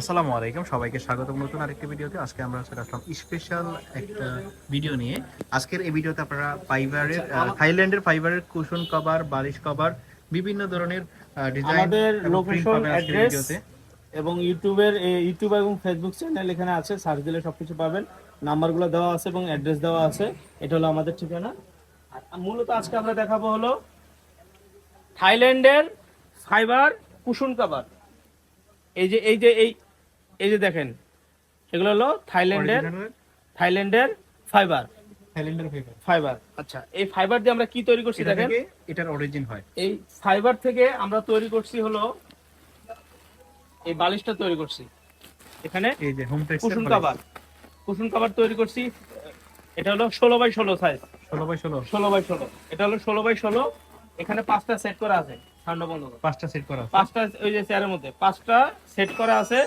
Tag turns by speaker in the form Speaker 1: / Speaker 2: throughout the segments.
Speaker 1: আসসালামু আলাইকুম সবাইকে স্বাগতম নতুন আরেকটি ভিডিওতে। আজকে আমরা চলে আসলাম স্পেশাল একটা ভিডিও নিয়ে। আজকের এই ভিডিওতে আপনারা ফাইবারের থাইল্যান্ডের ফাইবারের কুশন কভার বালিশ কভার বিভিন্ন ধরনের ডিজাইন
Speaker 2: আমাদের লোকেশন অ্যাড্রেস এবং ইউটিউবের ইউটিউব এবং ফেসবুক চ্যানেল এখানে আছে। সার্চ দিলে সবকিছু পাবেন। নাম্বারগুলো দেওয়া আছে এবং অ্যাড্রেস দেওয়া আছে। এটা হলো আমাদের ঠিকানা। আর মূলত আজকে আমরা দেখাবো হলো থাইল্যান্ডের ফাইবার কুশন কভার। এই যে এই যে এই এই যে দেখেন এগুলো হলো থাইল্যান্ডের থাইল্যান্ডের ফাইবার
Speaker 1: থাইল্যান্ডের ফাইবার
Speaker 2: ফাইবার আচ্ছা এই ফাইবার দিয়ে আমরা কি তৈরি করছি দেখেন?
Speaker 1: এটার অরিজিন হয়।
Speaker 2: এই ফাইবার থেকে আমরা তৈরি করছি হলো এই বালিশটা তৈরি করছি। এখানে
Speaker 1: এই যে home textile
Speaker 2: cushion cover cushion cover তৈরি করছি এটা হলো ষোলো বাই ষোলো সাইজ
Speaker 1: ষোলো বাই ষোলো।
Speaker 2: ষোলো বাই ষোলো। এটা হলো ষোলো বাই ষোলো। এখানে পাঁচটা সেট করা আছে ঠান্ডা বন্ধ
Speaker 1: পাঁচটা সেট করা আছে।
Speaker 2: পাঁচটা ওই যে চেয়ারের মধ্যে পাঁচটা সেট করা আছে।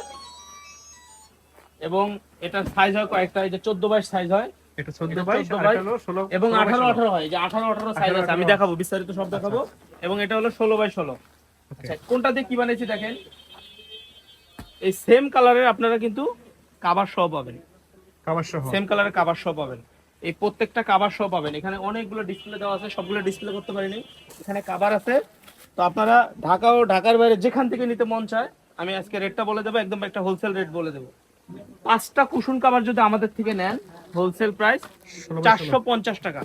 Speaker 2: এবং এটার সাইজ হয় কয়েকটা যে চোদ্দ বাইশ সাইজ হয়।
Speaker 1: এটা চোদ্দ
Speaker 2: এটা 14 বাই
Speaker 1: হলো ষোলো।
Speaker 2: এবং আঠারো। আঠারো হয় যে আঠারো আঠারো সাইজ আছে আমি দেখাবো বিস্তারিত সব দেখাবো। এবং এটা হলো ষোলো বাই ষোলো. আচ্ছা কোনটা দিয়ে কি বানিয়েছি দেখেন? এই সেম কালারের আপনারা কিন্তু কাবার সহ পাবেন।
Speaker 1: কাভার সহ
Speaker 2: সেম কালারের কাবার সহ পাবেন। এই প্রত্যেকটা কাবার সহ পাবেন। এখানে অনেকগুলো ডিসপ্লে দেওয়া আছে সবগুলো ডিসপ্লে করতে পারিনি। এখানে কাবার আছে। তো আপনারা ঢাকা ও ঢাকার বাইরে যেখান থেকে নিতে মন চায় আমি আজকে রেটটা বলে দেবো একদম একটা হোলসেল রেট বলে দেবো। পাঁচটা কুশন কাবার যদি আমাদের থেকে নেন হোলসেল প্রাইস চারশো পঞ্চাশ টাকা।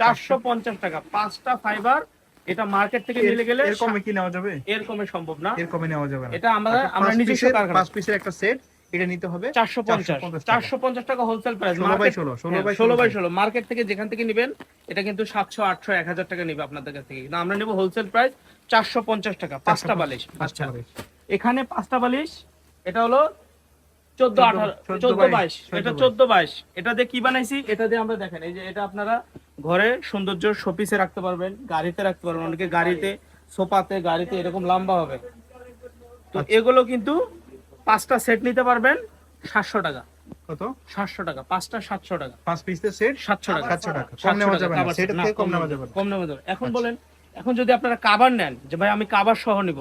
Speaker 2: চারশো পঞ্চাশ টাকা। পাঁচটা ফাইবার এটা মার্কেট থেকে। নিলে গেলে
Speaker 1: এর কমে কি নেওয়া যাবে?
Speaker 2: এর কমে সম্ভব না।
Speaker 1: এর কমে নেওয়া যাবে না।
Speaker 2: এটা আমরা
Speaker 1: আচ্ছা,
Speaker 2: আমরা নিজস্ব কারখানা।
Speaker 1: পাঁচ পিসের একটা সেট এটা নিতে হবে
Speaker 2: চারশো পঞ্চাশ।
Speaker 1: 450 টাকা।
Speaker 2: চারশো পঞ্চাশ টাকা হোলসেল প্রাইস
Speaker 1: 16 বাই 16, 16 বাই
Speaker 2: ষোলো বাই
Speaker 1: 16
Speaker 2: ষোলো। মার্কেট থেকে যেখান থেকে নেবেন এটা কিন্তু সাতশো আটশো এক হাজার টাকা নিবে আপনাদের কাছ থেকে। কিন্তু আমরা নেব হোলসেল প্রাইস চারশো পঞ্চাশ টাকা পাঁচটা বালিশ।
Speaker 1: পাঁচটা
Speaker 2: আচ্ছা।
Speaker 1: বালিশ।
Speaker 2: এখানে পাঁচটা বালিশ এটা হলো চোদ্দ আঠারো
Speaker 1: বাইশ,
Speaker 2: বাইশ। এটা চোদ্দ বাইশ। এটা দিয়ে কি বানাইছি? এটা দিয়ে আমরা দেখেন এই যে এটা আপনারা ঘরে সৌন্দর্য শোপিসে রাখতে পারবেন গাড়িতে রাখতে পারবেন। অনেকে গাড়িতে সোফাতে গাড়িতে এরকম লম্বা হবে। তো
Speaker 1: আচ্ছা।
Speaker 2: এগুলো কিন্তু পাঁচটা সেট নিতে পারবেন সাতশো টাকা।
Speaker 1: কত?
Speaker 2: সাতশো টাকা পাঁচটা সাতশো টাকা।
Speaker 1: পাঁচ পিসের সেট?
Speaker 2: সাতশো টাকা।
Speaker 1: সাতশো টাকা। কম
Speaker 2: 700
Speaker 1: নেওয়া যাবে না
Speaker 2: কাবার
Speaker 1: সেটার
Speaker 2: না,
Speaker 1: থেকে কম নেওয়া যাবে
Speaker 2: কম নেওয়া যাবে। এখন বলেন এখন যদি আপনারা কাবার নেন যে ভাই আমি কাবার সহ নিব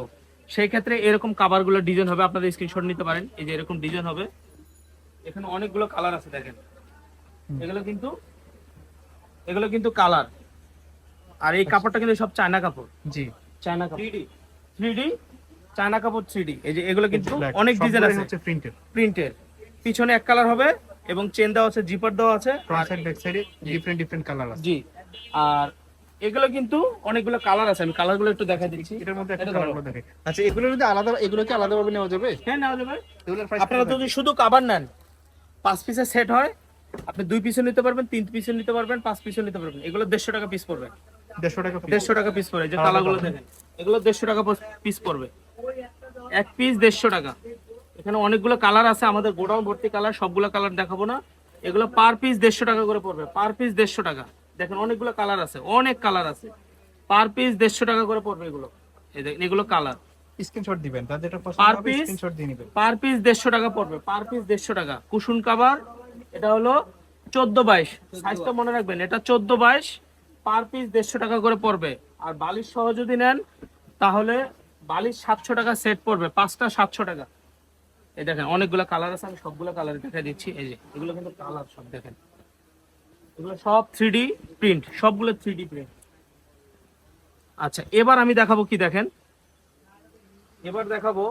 Speaker 2: সেই ক্ষেত্রে এরকম কাবারগুলো ডিজাইন হবে আপনাদের স্ক্রিনশট নিতে পারেন। এই যে এরকম ডিজাইন হবে। এখানে অনেকগুলো কালার আছে দেখেন। এগুলো কিন্তু এগুলো কিন্তু কালার আর এই কাপড়টা কিন্তু সব চায়না কাপড়।
Speaker 1: জি।
Speaker 2: চায়না কাপড়। থ্রি ডি চায়না কাপড় থ্রি ডি এই যে এগুলো কিন্তু অনেক ডিজাইন আছে।
Speaker 1: হচ্ছে প্রিন্টেড
Speaker 2: প্রিন্টের পিছনে এক কালার হবে এবং চেন দেওয়া আছে জিপার দেওয়া আছে।
Speaker 1: ফ্রন্ট সাইড ব্যাক সাইডে ডিফারেন্ট ডিফারেন্ট কালার আছে।
Speaker 2: জি। আর এগুলো কিন্তু অনেকগুলো কালার আছে আমি কালারগুলো একটু দেখা দিচ্ছি।
Speaker 1: এটার মধ্যে একটা কালার। দেখে আচ্ছা এগুলো যদি আলাদা এগুলো কি আলাদা ভাবে নেওয়া যাবে?
Speaker 2: হ্যাঁ নেওয়া যাবে।
Speaker 1: এগুলোর প্রাইস
Speaker 2: আপনারা যদি শুধু কাবার নেন পাঁচ পিসের সেট হয় আপনি দুই পিসও নিতে পারবেন তিন পিসও নিতে পারবেন পাঁচ পিসও নিতে পারবেন। এগুলো দেড়শো টাকা পিস পড়বে।
Speaker 1: দেড়শো টাকা।
Speaker 2: দেড়শো টাকা পিস পড়বে যে কালারগুলো। দেখেন। এগুলো দেড়শো টাকা পিস পড়বে। এক পিস দেড়শো টাকা। এখানে অনেকগুলো কালার আছে আমাদের গোডাউন ভর্তি কালার সবগুলো কালার দেখাবো না। এগুলো পার পিস দেড়শো টাকা করে পড়বে পার পিস দেড়শো টাকা। দেখেন অনেকগুলো কালার আছে অনেক কালার আছে। পার পিস দেড়শো টাকা করে পড়বে এগুলো। এই দেখেন এগুলো কালার।
Speaker 1: স্ক্রিনশট দিবেন তাদের যেটা পছন্দ হবে স্ক্রিনশট দিয়ে নেবেন।
Speaker 2: পার পিস দেড়শো টাকা পড়বে পার পিস দেড়শো টাকা। কুসুন কাবার এটা হলো চোদ্দ বাইশ। সাইজটা মনে রাখবেন এটা চোদ্দ বাইশ পার পিস দেড়শো টাকা করে পড়বে। আর বালিশ সহ যদি নেন তাহলে বালিশ সাতশো টাকা সেট পড়বে পাঁচটা সাতশো টাকা। এই দেখেন অনেকগুলো কালার আছে আমি সবগুলো কালার দেখা দিচ্ছি। এই যে এগুলো কিন্তু কালার সব দেখেন। এগুলো সব থ্রি প্রিন্ট সবগুলো থ্রি প্রিন্ট আচ্ছা এবার আমি দেখাবো কি দেখেন? এবার দেখাবো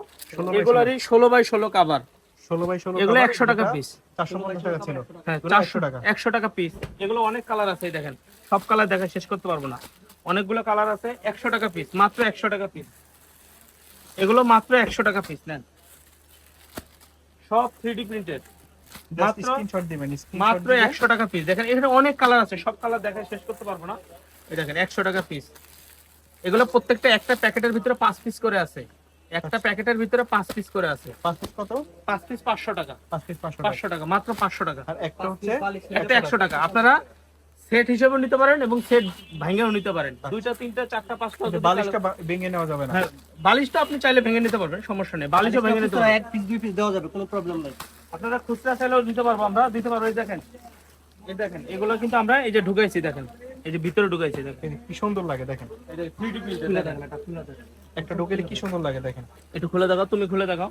Speaker 2: এগুলারই ষোলো। বাই ষোলো কাবার
Speaker 1: ষোলো বাই ষোলো
Speaker 2: এগুলো একশো টাকা পিস
Speaker 1: চারশো টাকা ছিল।
Speaker 2: হ্যাঁ চারশো
Speaker 1: টাকা।
Speaker 2: একশো টাকা পিস এগুলো অনেক কালার আছে দেখেন। সব কালার দেখা শেষ করতে পারব না। অনেকগুলো কালার আছে একশো টাকা পিস মাত্র একশো টাকা পিস এগুলো মাত্র একশো টাকা পিস নেন। সব থ্রি প্রিন্টেড মাত্র
Speaker 1: স্ক্রিনশট দিবেন
Speaker 2: মাত্র
Speaker 1: দিয়ে-
Speaker 2: একশো টাকা পিস দেখেন এখানে অনেক কালার আছে সব কালার দেখা শেষ করতে পারব না। এই দেখেন একশো টাকা পিস এগুলো প্রত্যেকটা একটা প্যাকেটের ভিতরে পাঁচ পিস করে আছে। একটা প্যাকেটের ভিতরে পাঁচ পিস করে আছে।
Speaker 1: পাঁচ পিস কত?
Speaker 2: পাঁচ পিস পাঁচশো টাকা।
Speaker 1: পাঁচ পিস পাঁচশো টাকা
Speaker 2: পাঁচশো টাকা। মাত্র পাঁচশো টাকা।
Speaker 1: আর একটা হচ্ছে
Speaker 2: একটা একশো টাকা। আপনারা সেট হিসেবেও নিতে পারেন এবং সেট ভাঙেও নিতে পারেন। দুইটা তিনটা চারটা পাঁচটা
Speaker 1: বালিশটা ভেঙে নেওয়া যাবে না।
Speaker 2: হ্যাঁ, বালিশটা আপনি চাইলে ভেঙে নিতে পারবেন সমস্যা নেই। বালিশও ভেঙে নিতে পারবেন।
Speaker 3: এক পিস দুই পিস দেওয়া যাবে কোনো প্রবলেম নাই।
Speaker 2: আপনারা খুচরা চাইলেও দিতে পারব আমরা দিতে পারব এই দেখেন। এই দেখেন এগুলো কিন্তু আমরা এই যে ঢুকাইছি দেখেন। এই যে ভিতরে ঢুকাইছি দেখেন।
Speaker 1: কি সুন্দর লাগে দেখেন।
Speaker 2: এই যে 3D print
Speaker 3: খুলে
Speaker 2: দেখেন।
Speaker 3: দেখেন এটা খুলে দেখেন।
Speaker 1: একটা ঢোকেলে কি সুন্দর লাগে দেখেন।
Speaker 2: একটু খুলে দেখাও তুমি খুলে দেখাও।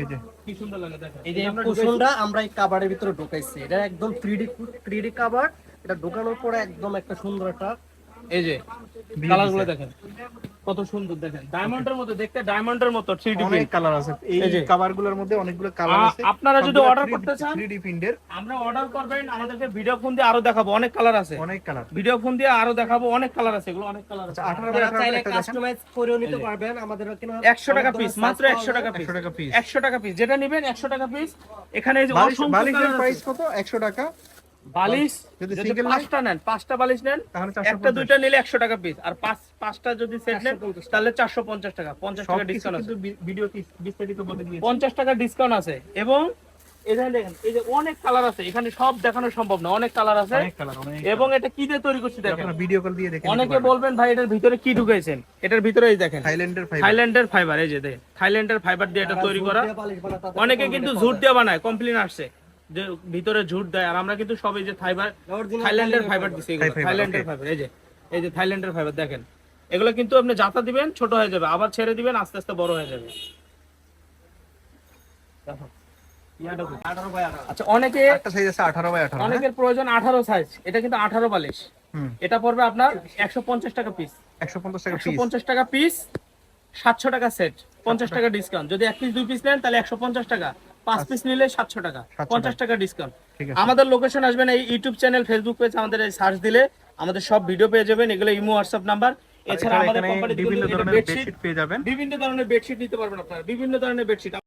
Speaker 1: এই যে।
Speaker 2: কি সুন্দর লাগে দেখেন।
Speaker 3: এই যে
Speaker 2: আমরা
Speaker 3: কুশনটা আমরা এই কাবারের ভিতরে ঢোকাইছি। এটা একদম থ্রি ডি থ্রি ডি কাবার। এটা ঢোকানোর পরে একদম একটা সুন্দর একটা
Speaker 2: এই যে
Speaker 1: কালারগুলো
Speaker 2: দেখেন কত সুন্দর দেখেন। ডায়মন্ডের মতো দেখতে ডায়মন্ডের মতো থ্রি ডি
Speaker 1: অনেক কালার আছে। এই। কভারগুলোর মধ্যে অনেকগুলো কালার আছে।
Speaker 2: আপনারা যদি
Speaker 1: 3D
Speaker 2: করতে চান?
Speaker 1: 3D প্রিন্টের
Speaker 2: আমরা অর্ডার করবেন আমাদেরকে ভিডিও ফোন দিয়ে আরও দেখাবো। অনেক কালার আছে।
Speaker 1: অনেক কালার
Speaker 2: ভিডিও ফোন দিয়ে আরও দেখাবো অনেক কালার আছে। এগুলো অনেক কালার আছে।
Speaker 1: আচ্ছা 18 বাই
Speaker 3: আপনারা চাইলে কাস্টমাইজ করেও নিতে পারবেন। আমাদের এখানে
Speaker 2: একশো টাকা পিস মাত্র একশো টাকা পিস
Speaker 1: 100 টাকা পিস
Speaker 2: একশো টাকা পিস যেটা নিবেন একশো টাকা পিস এখানে এই যে অসংখ্য
Speaker 1: প্রাইস কত? 100 টাকা।
Speaker 2: বালিশ
Speaker 1: যদি নেন?
Speaker 2: পাঁচটা নেন পাঁচটা বালিশ নেন
Speaker 1: তাহলে
Speaker 2: একটা দুইটা নিলে একশো টাকা পিস আর পাঁচ পাঁচটা যদি সেট নেন তাহলে চারশো পঞ্চাশ টাকা পঞ্চাশ টাকা ডিসকাউন্ট আছে।
Speaker 1: ভিডিও বিস্তারিত বলে
Speaker 2: পঞ্চাশ টাকা ডিসকাউন্ট আছে। এবং এখানে দেখেন এই যে অনেক কালার আছে। এখানে সব দেখানো সম্ভব না অনেক কালার আছে। এবং এটা কি দিয়ে তৈরি করছি দেখেন?
Speaker 1: ভিডিও কল দিয়ে দেখে
Speaker 2: অনেকে বলবেন ভাই এটার ভিতরে কি ঢুকাইছেন এটার ভিতরে এই দেখেন
Speaker 1: থাইল্যান্ডের ফাইবার
Speaker 2: থাইল্যান্ডের ফাইবার এই যে দেখেন থাইল্যান্ডের ফাইবার দিয়ে এটা তৈরি করা। অনেকে কিন্তু ঝুট দিয়ে বানায় কমপ্লেন আসছে। যে ভিতরে ঝুট দেয় আর আমরা কিন্তু সব এই যে ফাইবার থাইল্যান্ডের ফাইবার দিছি এগুলো থাইল্যান্ডের ফাইবার এই যে এই যে থাইল্যান্ডের ফাইবার দেখেন। এগুলো কিন্তু আপনি জাতা দিবেন ছোট হয়ে যাবে আবার ছেড়ে দিবেন আস্তে আস্তে বড় হয়ে যাবে। কই? আচ্ছা অনেকে
Speaker 1: একটা সাইজ আছে 18 বাই 18
Speaker 2: অনেকের প্রয়োজন আঠারো সাইজ এটা কিন্তু আঠারো বালিশ।
Speaker 1: হুম।
Speaker 2: এটা পড়বে আপনার একশো পঞ্চাশ টাকা পিস
Speaker 1: 150 টাকা
Speaker 2: একশো
Speaker 1: পিস
Speaker 2: টাকা পিস সাতশো টাকা সেট পঞ্চাশ টাকা ডিসকাউন্ট যদি এক পিস দুই পিস নেন তাহলে একশো পঞ্চাশ টাকা। পাঁচ পিস নিলে সাতশো টাকা পঞ্চাশ টাকা। ডিসকাউন্ট আমাদের লোকেশন আসবেন এই ইউটিউব চ্যানেল ফেসবুক পেজ আমাদের সার্চ দিলে আমাদের সব ভিডিও পেয়ে যাবেন। এগুলো ইমো হোয়াটসঅ্যাপ নাম্বার এছাড়া আমাদের কোম্পানি
Speaker 1: বিভিন্ন ধরনের বেডশিট পেয়ে যাবেন।
Speaker 2: বিভিন্ন ধরনের বেডশিট নিতে পারবেন আপনারা বিভিন্ন ধরনের বেডশিট